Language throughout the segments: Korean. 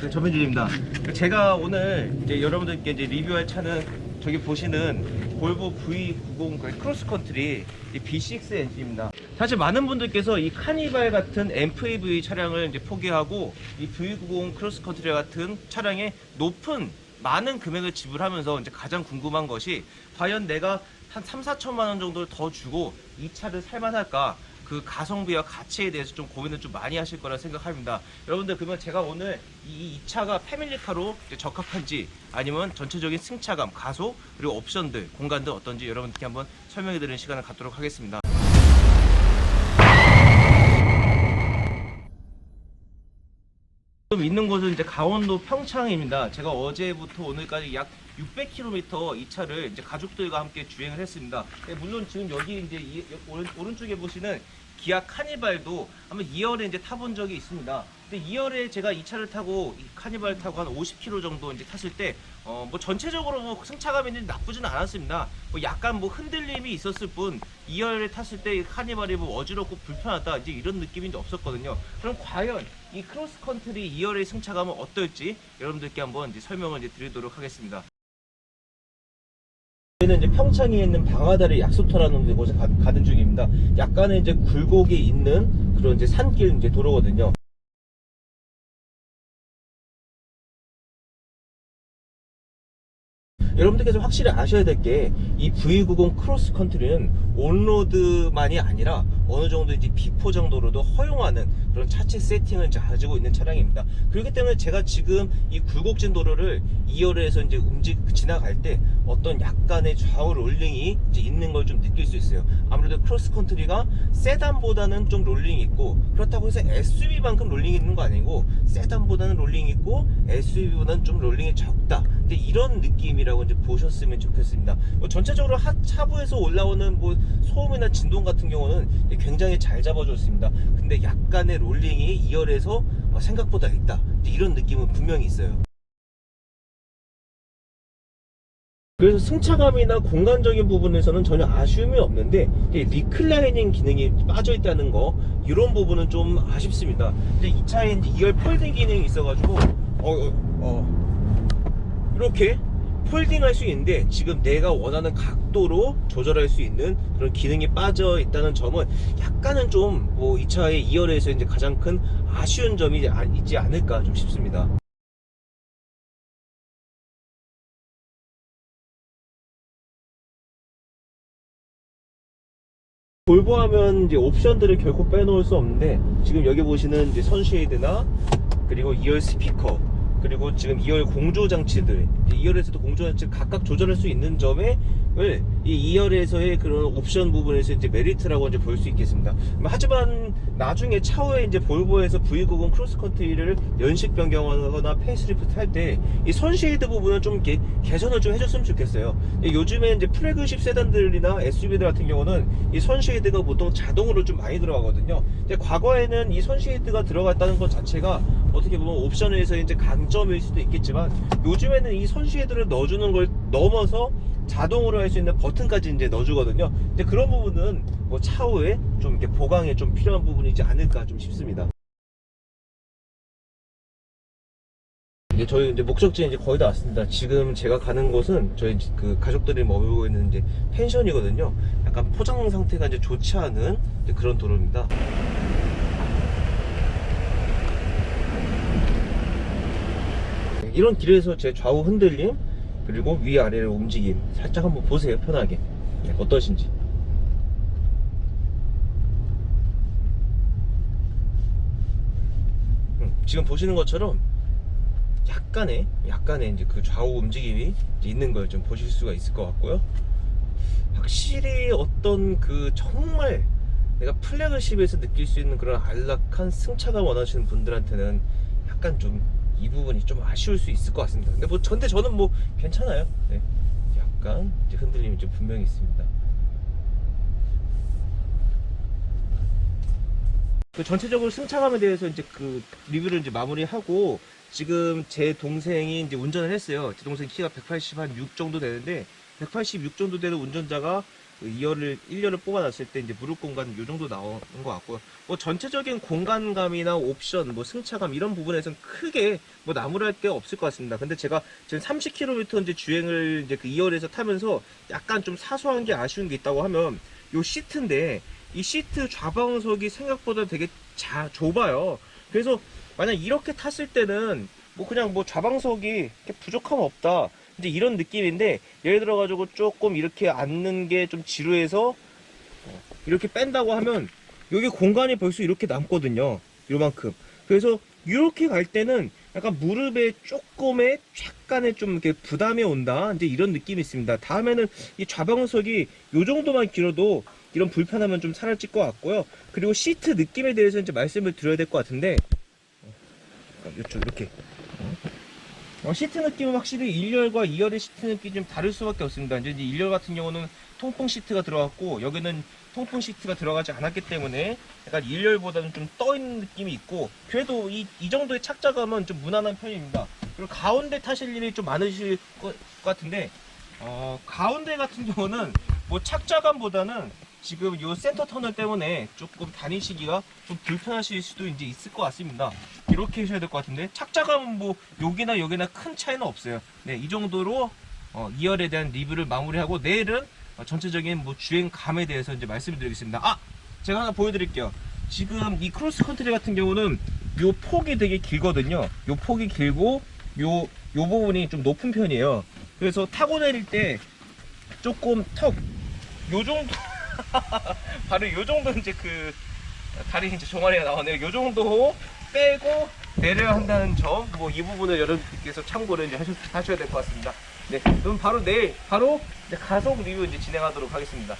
그 전민준입니다. 제가 오늘 이제 여러분들께 이제 리뷰할 차는 저기 보시는 볼보 V90 그 크로스컨트리 이 B6 엔진입니다. 사실 많은 분들께서 이 카니발 같은 MPV 차량을 이제 포기하고 이 V90 크로스컨트리 같은 차량에 높은 많은 금액을 지불하면서 이제 가장 궁금한 것이 과연 내가 한 3, 4천만 원 정도를 더 주고 이 차를 살만할까? 그 가성비와 가치에 대해서 좀 고민을 좀 많이 하실 거라 생각합니다. 여러분들 그러면 제가 오늘 이, 이 차가 패밀리카로 이제 적합한지 아니면 전체적인 승차감, 가속 그리고 옵션들, 공간들 어떤지 여러분들께 한번 설명해 드리는 시간을 갖도록 하겠습니다. 지금 있는 곳은 이제 강원도 평창입니다. 제가 어제부터 오늘까지 약 600km 이 차를 이제 가족들과 함께 주행을 했습니다. 네, 물론 지금 여기 이제 이, 오른, 오른쪽에 보시는 기아 카니발도 한번 2열에 이제 타본 적이 있습니다. 근데 2열에 제가 이 차를 타고 이 카니발 타고 한 50km 정도 이제 탔을 때 어, 뭐 전체적으로 뭐 승차감이 나쁘지는 않았습니다. 뭐 약간 뭐 흔들림이 있었을 뿐 2열에 탔을 때이 카니발이 뭐 어지럽고 불편하다 이제 이런 느낌이 없었거든요. 그럼 과연 이 크로스컨트리 2열의 승차감은 어떨지 여러분들께 한번 이제 설명을 이제 드리도록 하겠습니다. 저희는 이제 평창에 있는 방아다리 약수터라는 곳에 가, 가는 중입니다. 약간의 이제 굴곡이 있는 그런 이제 산길 이제 도로거든요. 여러분들께서 확실히 아셔야 될 게 이 V90 크로스 컨트리는 온로드만이 아니라 어느 정도 이제 비포 정도로도 허용하는 그런 차체 세팅을 가지고 있는 차량입니다. 그렇기 때문에 제가 지금 이 굴곡진 도로를 2열에서 이제 움직 지나갈 때 어떤 약간의 좌우 롤링이 있는 걸 좀 느낄 수 있어요. 아무래도 크로스 컨트리가 세단보다는 좀 롤링이 있고 그렇다고 해서 SUV만큼 롤링이 있는 거 아니고 세단보다는 롤링이 있고 SUV보다는 좀 롤링이 적다. 근데 이런 느낌이라고 이제 보셨으면 좋겠습니다. 뭐 전체적으로 하, 차부에서 올라오는 뭐 소음이나 진동 같은 경우는 굉장히 잘 잡아줬습니다. 근데 약간의 롤링이 2열에서 생각보다 있다. 이런 느낌은 분명히 있어요. 그래서 승차감이나 공간적인 부분에서는 전혀 아쉬움이 없는데 리클라이닝 기능이 빠져 있다는 거 이런 부분은 좀 아쉽습니다. 근데 이 차에 이제 2열 폴딩 기능이 있어가지고 어, 어, 어. 이렇게 폴딩 할 수 있는데 지금 내가 원하는 각도로 조절할 수 있는 그런 기능이 빠져 있다는 점은 약간은 좀 뭐 이 차의 2열에서 이제 가장 큰 아쉬운 점이 아- 있지 않을까 좀 싶습니다. 볼보 하면 이제 옵션들을 결코 빼놓을 수 없는데 지금 여기 보시는 이제 선쉐이드나 그리고 2열 스피커 그리고 지금 2열 공조 장치들 2열에서도 공조 장치를 각각 조절할 수 있는 점을 이 2열에서의 그런 옵션 부분에서 이제 메리트라고 이제 볼 수 있겠습니다. 하지만 나중에 차후에 이제 볼보에서 V90 크로스컨트리를 연식 변경하거나 페이스리프트 할 때 이 선쉐이드 부분은 좀 이렇게 개선을 좀 해줬으면 좋겠어요. 요즘에 이제 플래그십 세단들이나 SUV들 같은 경우는 이 선쉐이드가 보통 자동으로 좀 많이 들어가거든요. 근데 과거에는 이 선쉐이드가 들어갔다는 것 자체가 어떻게 보면 옵션에서 이제 강점일 수도 있겠지만 요즘에는 이 선쉐이드를 넣어주는 걸 넘어서 자동으로 할 수 있는 버튼까지 이제 넣어주거든요. 근데 그런 부분은 뭐 차후에 좀 이렇게 보강에 좀 필요한 부분이지 않을까 좀 싶습니다. 이제 저희 이제 목적지에 이제 거의 다 왔습니다. 지금 제가 가는 곳은 저희 그 가족들이 머물고 있는 이제 펜션이거든요. 약간 포장 상태가 이제 좋지 않은 이제 그런 도로입니다. 이런 길에서 제 좌우 흔들림 그리고 위아래의 움직임 살짝 한번 보세요 편하게. 네, 어떠신지. 음, 지금 보시는 것처럼 약간의 약간의 이제 그 좌우 움직임이 있는 걸 좀 보실 수가 있을 것 같고요. 확실히 어떤 그 정말 내가 플래그십에서 느낄 수 있는 그런 안락한 승차감 원하시는 분들한테는 약간 좀 이 부분이 좀 아쉬울 수 있을 것 같습니다. 근데 뭐 근데 저는 뭐 괜찮아요. 네. 약간 흔들림이 좀 분명히 있습니다. 그 전체적으로 승차감에 대해서 이제 그 리뷰를 이제 마무리하고 지금 제 동생이 이제 운전을 했어요. 제 동생 키가 186 정도 되는데 186 정도 되는 운전자가 2열을 1열을 뽑아놨을 때 이제 무릎 공간 이 정도 나오는 것 같고요. 뭐 전체적인 공간감이나 옵션, 뭐 승차감 이런 부분에서는 크게 뭐 나무랄 게 없을 것 같습니다. 근데 제가 지금 30km 이제 주행을 이제 그 2열에서 타면서 약간 좀 사소한 게 아쉬운 게 있다고 하면 요 시트인데 이 시트 좌방석이 생각보다 되게 자, 좁아요. 그래서 만약 이렇게 탔을 때는 뭐 그냥 뭐 좌방석이 부족함 없다. 이제 이런 느낌인데 예를 들어 가지고 조금 이렇게 앉는 게 좀 지루해서 어, 이렇게 뺀다고 하면 여기 공간이 벌써 이렇게 남거든요. 요만큼. 그래서 이렇게 갈 때는 약간 무릎에 조금의 약간의 좀 이렇게 부담이 온다. 이제 이런 느낌이 있습니다. 다음에는 이 좌방석이 요 정도만 길어도 이런 불편함은 좀 사라질 것 같고요. 그리고 시트 느낌에 대해서 이제 말씀을 드려야 될 것 같은데 어, 이쪽 이렇게 어, 시트 느낌은 확실히 1열과 2열의 시트 느낌이 좀 다를 수밖에 없습니다. 이제 1열 같은 경우는 통풍 시트가 들어갔고 여기는 통풍 시트가 들어가지 않았기 때문에 약간 1열보다는 좀 떠있는 느낌이 있고 그래도 이, 이 정도의 착자감은 좀 무난한 편입니다. 그리고 가운데 타실 일이 좀 많으실 것 같은데 어, 가운데 같은 경우는 뭐 착자감보다는 지금 요 센터 터널 때문에 조금 다니시기가 좀 불편하실 수도 이제 있을 것 같습니다. 이렇게 하셔야 될 것 같은데 착자감은 뭐 여기나 여기나 큰 차이는 없어요. 네, 이 정도로 어, 2열에 대한 리뷰를 마무리하고 내일은 어, 전체적인 뭐 주행감에 대해서 이제 말씀을 드리겠습니다. 아, 제가 하나 보여드릴게요. 지금 이 크로스 컨트리 같은 경우는 요 폭이 되게 길거든요. 요 폭이 길고 요, 요 부분이 좀 높은 편이에요. 그래서 타고 내릴 때 조금 턱, 요 정도, 바로 요 정도 이제 그 다리 이제 종아리가 나오네요. 요 정도 빼고 내려야 한다는 점, 뭐 이 부분을 여러분께서 참고를 이제 하셔, 하셔야 될 것 같습니다. 네, 그럼 바로 내일 바로 가속 리뷰 이제 진행하도록 하겠습니다.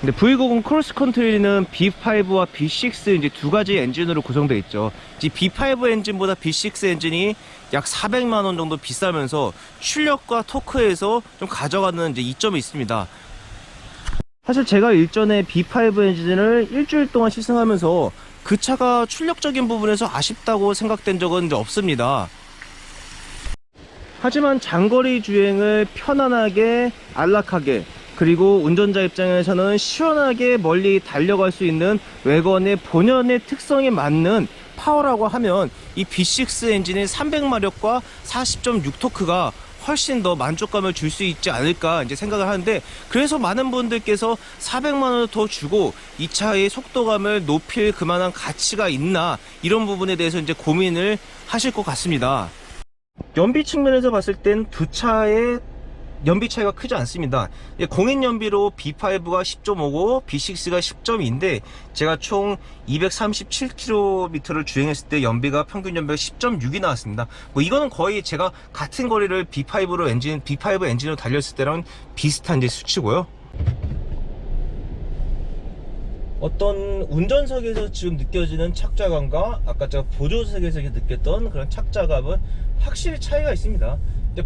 근데 V90 크로스 컨트리는 B5와 B6 이제 두 가지 엔진으로 구성되어 있죠. 이 B5 엔진보다 B6 엔진이 약 400만 원 정도 비싸면서 출력과 토크에서 좀 가져가는 이제 이점이 있습니다. 사실 제가 일전에 B5 엔진을 일주일 동안 시승하면서 그 차가 출력적인 부분에서 아쉽다고 생각된 적은 없습니다. 하지만 장거리 주행을 편안하게 안락하게 그리고 운전자 입장에서는 시원하게 멀리 달려갈 수 있는 외건의 본연의 특성에 맞는 파워라고 하면 이 B6 엔진의 300마력과 40.6 토크가 훨씬 더 만족감을 줄 수 있지 않을까 이제 생각을 하는데 그래서 많은 분들께서 400만 원을 더 주고 이 차의 속도감을 높일 그만한 가치가 있나 이런 부분에 대해서 이제 고민을 하실 것 같습니다. 연비 측면에서 봤을 땐 두 차의 연비 차이가 크지 않습니다. 예, 공인 연비로 B5가 10.5고 B6가 10.2인데 제가 총 237km를 주행했을 때 연비가 평균 연비가 10.6이 나왔습니다. 뭐 이거는 거의 제가 같은 거리를 B5로 엔진 B5 엔진으로 달렸을 때랑 비슷한 이제 수치고요. 어떤 운전석에서 지금 느껴지는 착자감과 아까 제가 보조석에서 느꼈던 그런 착자감은 확실히 차이가 있습니다.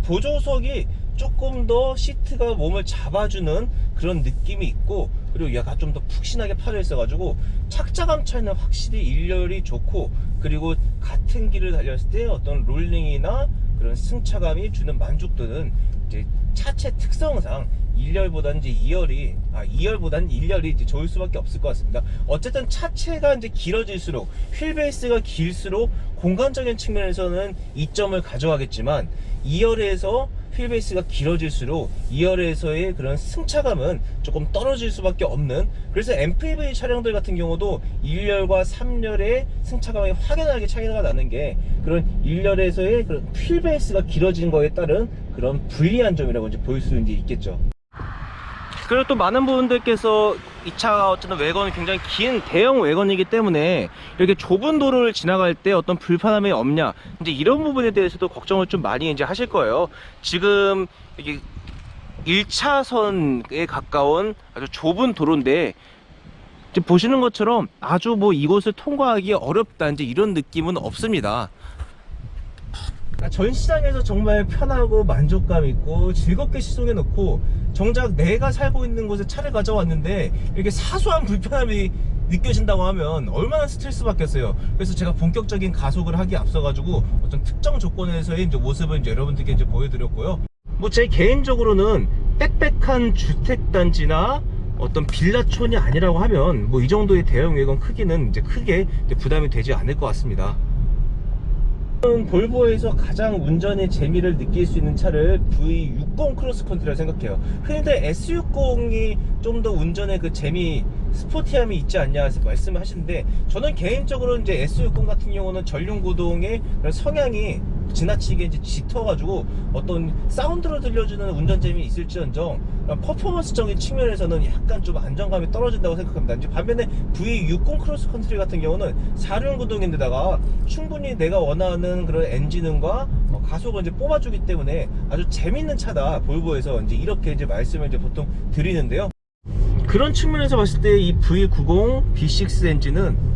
보조석이 조금 더 시트가 몸을 잡아주는 그런 느낌이 있고 그리고 약간 좀더 푹신하게 파져 있어 가지고 착자감 차이는 확실히 일렬이 좋고 그리고 같은 길을 달렸을 때 어떤 롤링이나 그런 승차감이 주는 만족도는 이제 차체 특성상 1열보다는 이제 2열이 아 2열보다는 1열이 이제 좋을 수밖에 없을 것 같습니다. 어쨌든 차체가 이제 길어질수록 휠 베이스가 길수록 공간적인 측면에서는 이점을 가져가겠지만 2열에서 휠 베이스가 길어질수록 2열에서의 그런 승차감은 조금 떨어질 수밖에 없는 그래서 MPV 차량들 같은 경우도 1열과 3열의 승차감이 확연하게 차이가 나는 게 그런 1열에서의 그런 휠 베이스가 길어진 거에 따른 그런 불리한 점이라고 이제 보일 수 있겠죠. 그리고 또 많은 분들께서 이 차가 어쨌든 외건이 굉장히 긴 대형 외건이기 때문에 이렇게 좁은 도로를 지나갈 때 어떤 불편함이 없냐 이제 이런 부분에 대해서도 걱정을 좀 많이 이제 하실 거예요. 지금 이게 1차선에 가까운 아주 좁은 도로인데 보시는 것처럼 아주 뭐 이곳을 통과하기 어렵다 이제 이런 느낌은 없습니다. 아, 전 시장에서 정말 편하고 만족감 있고 즐겁게 시송해 놓고 정작 내가 살고 있는 곳에 차를 가져왔는데 이렇게 사소한 불편함이 느껴진다고 하면 얼마나 스트레스 받겠어요. 그래서 제가 본격적인 가속을 하기 앞서 가지고 어떤 특정 조건에서의 이제 모습을 이제 여러분들께 이제 보여드렸고요. 뭐 제 개인적으로는 빽빽한 주택단지나 어떤 빌라촌이 아니라고 하면 뭐 이 정도의 대형 외관 크기는 이제 크게 이제 부담이 되지 않을 것 같습니다. 볼보에서 가장 운전의 재미를 느낄 수 있는 차를 V60 크로스컨트리라 생각해요. 흔히들 S60이 좀 더 운전의 그 재미, 스포티함이 있지 않냐 말씀을 하시는데 저는 개인적으로 이제 S60 같은 경우는 전륜구동의 성향이 지나치게 이제 짙어가지고 어떤 사운드로 들려주는 운전 재미 있을지언정 퍼포먼스적인 측면에서는 약간 좀 안정감이 떨어진다고 생각합니다. 이제 반면에 V60 크로스컨트리 같은 경우는 4륜 구동인데다가 충분히 내가 원하는 그런 엔진음과 어, 가속을 이제 뽑아주기 때문에 아주 재밌는 차다 볼보에서 이제 이렇게 이제 말씀을 이제 보통 드리는데요. 그런 측면에서 봤을 때 이 V90 B6 엔진은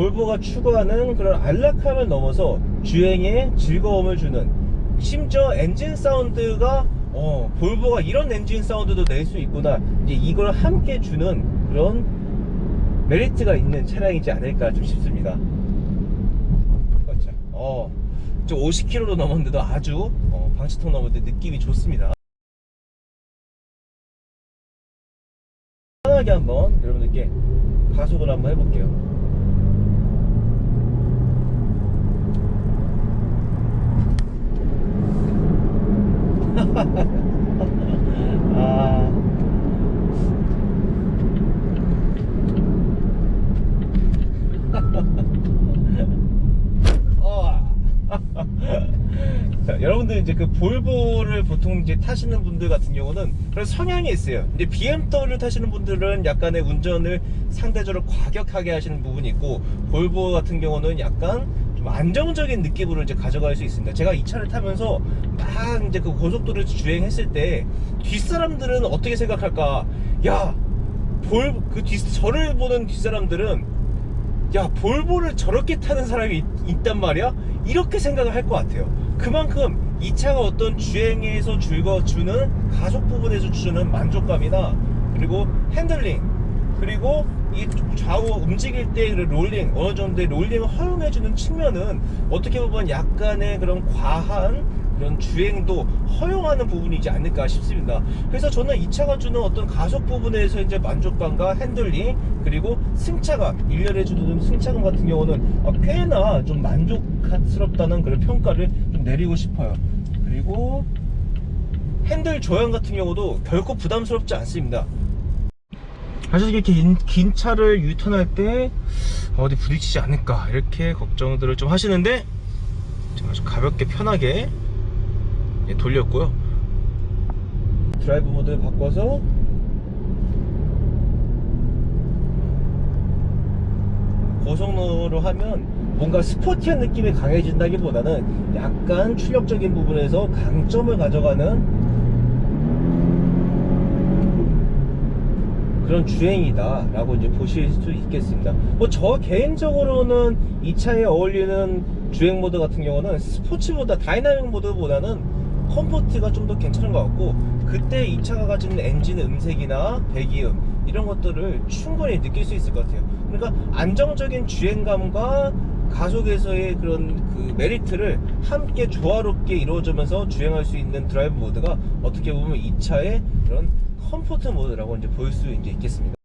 볼보가 추구하는 그런 안락함을 넘어서 주행에 즐거움을 주는 심지어 엔진 사운드가 어, 볼보가 이런 엔진 사운드도 낼 수 있구나 이제 이걸 함께 주는 그런 메리트가 있는 차량이지 않을까 좀 싶습니다. 그렇죠. 어, 저 50km로 넘었는데도 아주 어, 방치턱 넘었는데 느낌이 좋습니다. 편하게 한번 여러분들께 가속을 한번 해볼게요. 아. 어. 자, 여러분들 이제 그 볼보를 보통 이제 타시는 분들 같은 경우는 그런 성향이 있어요. 이제 BMW 타시는 분들은 약간의 운전을 상대적으로 과격하게 하시는 부분이 있고 볼보 같은 경우는 약간 좀 안정적인 느낌으로 이제 가져갈 수 있습니다. 제가 이 차를 타면서 막 이제 그 고속도로 주행했을 때 뒷사람들은 어떻게 생각할까? 야, 볼, 그 뒷, 저를 보는 뒷사람들은 야 볼보를 저렇게 타는 사람이 있, 있단 말이야? 이렇게 생각을 할 것 같아요 그만큼 이 차가 어떤 주행에서 즐거워주는 가속 부분에서 주는 만족감이나 그리고 핸들링 그리고 이 좌우 움직일 때 롤링 어느 정도의 롤링을 허용해주는 측면은 어떻게 보면 약간의 그런 과한 그런 주행도 허용하는 부분이지 않을까 싶습니다. 그래서 저는 이 차가 주는 어떤 가속 부분에서 이제 만족감과 핸들링 그리고 승차감 일렬해 주는 승차감 같은 경우는 어, 꽤나 좀 만족스럽다는 그런 평가를 좀 내리고 싶어요. 그리고 핸들 조향 같은 경우도 결코 부담스럽지 않습니다. 사실 이렇게 긴, 긴 차를 유턴할 때 어디 부딪히지 않을까 이렇게 걱정들을 좀 하시는데 아주 가볍게 편하게 예, 돌렸고요. 드라이브 모드 바꿔서 고속로로 하면 뭔가 스포티한 느낌이 강해진다기보다는 약간 출력적인 부분에서 강점을 가져가는 그런 주행이다 라고 이제 보실 수 있겠습니다. 뭐 저 개인적으로는 이 차에 어울리는 주행 모드 같은 경우는 스포츠보다 다이나믹 모드보다는 컴포트가 좀 더 괜찮은 것 같고 그때 이 차가 가지는 엔진 음색이나 배기음 이런 것들을 충분히 느낄 수 있을 것 같아요 그러니까 안정적인 주행감과 가속에서의 그런 그 메리트를 함께 조화롭게 이루어지면서 주행할 수 있는 드라이브 모드가 어떻게 보면 이 차의 그런 컴포트 모드라고 이제 볼 수 이제 있겠습니다.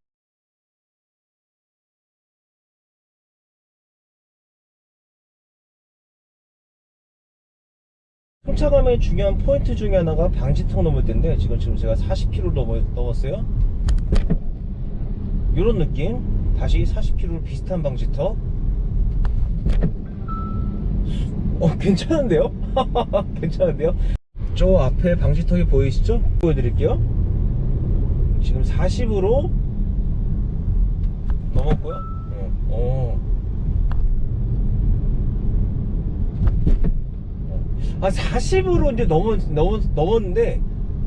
승차감의 중요한 포인트 중에 하나가 방지턱 넘을 때인데 지금 지금 제가 40km 넘어, 넘었어요. 이런 느낌. 다시 40km 비슷한 방지턱. 어 괜찮은데요? 괜찮은데요? 저 앞에 방지턱이 보이시죠? 보여드릴게요. 지금 40으로 넘었고요. 어, 어. 아 40으로 이제 넘었, 넘었, 넘었는데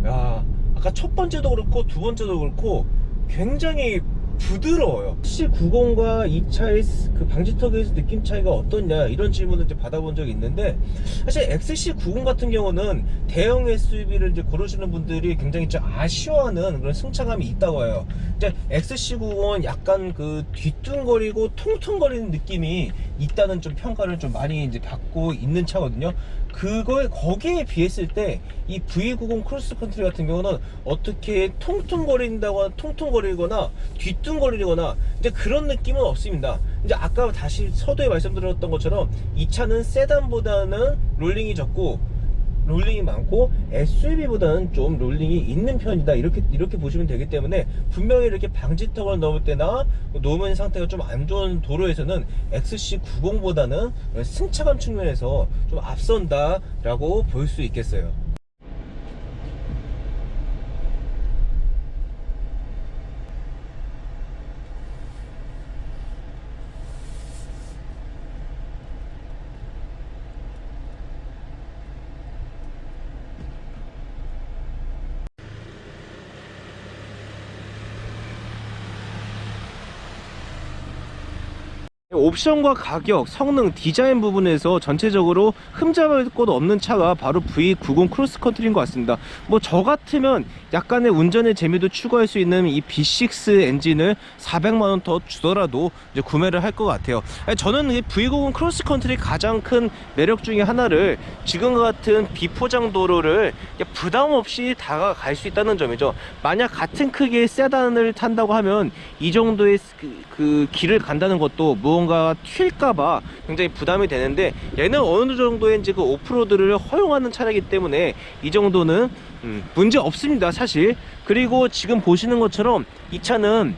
야 아까 첫 번째도 그렇고 두 번째도 그렇고 굉장히 부드러워요. C90과 이 차의 그 방지턱에서 느낌 차이가 어떻냐 이런 질문을 이제 받아본 적이 있는데 사실 XC90 같은 경우는 대형 SUV를 이제 고르시는 분들이 굉장히 좀 아쉬워하는 그런 승차감이 있다고 해요. 이제 XC90은 약간 그 뒤뚱거리고 통통거리는 느낌이 있다는 좀 평가를 좀 많이 이제 받고 있는 차거든요. 그거에 거기에 비했을 때 이 V90 크로스컨트리 같은 경우는 어떻게 통통거린다거나 통통거리거나 뒤뚱거리거나 이제 그런 느낌은 없습니다. 이제 아까 다시 서두에 말씀드렸던 것처럼 이 차는 세단보다는 롤링이 적고 롤링이 많고 SUV보다는 좀 롤링이 있는 편이다 이렇게 이렇게 보시면 되기 때문에 분명히 이렇게 방지턱을 넘을 때나 노면 상태가 좀 안 좋은 도로에서는 XC90보다는 승차감 측면에서 좀 앞선다라고 볼 수 있겠어요. 옵션과 가격, 성능, 디자인 부분에서 전체적으로 흠잡을 곳 없는 차가 바로 V90 크로스컨트리인 것 같습니다. 뭐 저 같으면 약간의 운전의 재미도 추가할 수 있는 이 B6 엔진을 400만 원 더 주더라도 이제 구매를 할 것 같아요. 저는 이 V90 크로스컨트리 가장 큰 매력 중에 하나를 지금과 같은 비포장 도로를 부담 없이 다가갈 수 있다는 점이죠. 만약 같은 크기의 세단을 탄다고 하면 이 정도의 그, 그 길을 간다는 것도 무언가 튈까봐 굉장히 부담이 되는데 얘는 어느 정도의 이제 그 오프로드를 허용하는 차량이기 때문에 이 정도는 음, 문제 없습니다 사실 그리고 지금 보시는 것처럼 이 차는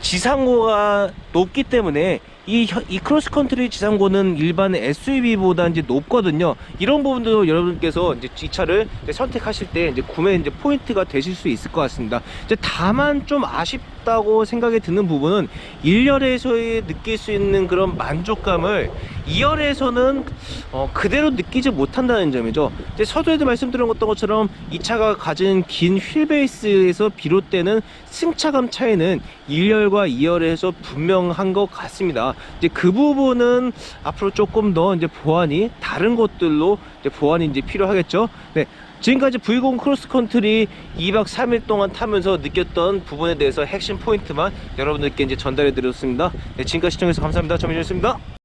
지상고가 높기 때문에 이, 혀- 이 크로스컨트리 지상고는 일반 SUV보다 이제 높거든요. 이런 부분도 여러분께서 이제 이 차를 이제 선택하실 때 이제 구매 이제 포인트가 되실 수 있을 것 같습니다. 이제 다만 좀 아쉽 다고 생각이 드는 부분은 1열에서의 느낄 수 있는 그런 만족감을 2열에서는 어, 그대로 느끼지 못한다는 점이죠. 이제 서두에도 말씀드렸던 것처럼 이 차가 가진 긴 휠베이스에서 비롯되는 승차감 차이는 1열과 2열에서 분명한 것 같습니다. 이제 그 부분은 앞으로 조금 더 이제 보완이 다른 것들로 이제 보완이 이제 필요하겠죠. 네. 지금까지 V90 크로스컨트리 2박 3일 동안 타면서 느꼈던 부분에 대해서 핵심 포인트만 여러분들께 이제 전달해 드렸습니다. 네, 지금까지 시청해주셔서 감사합니다. 정민이었습니다.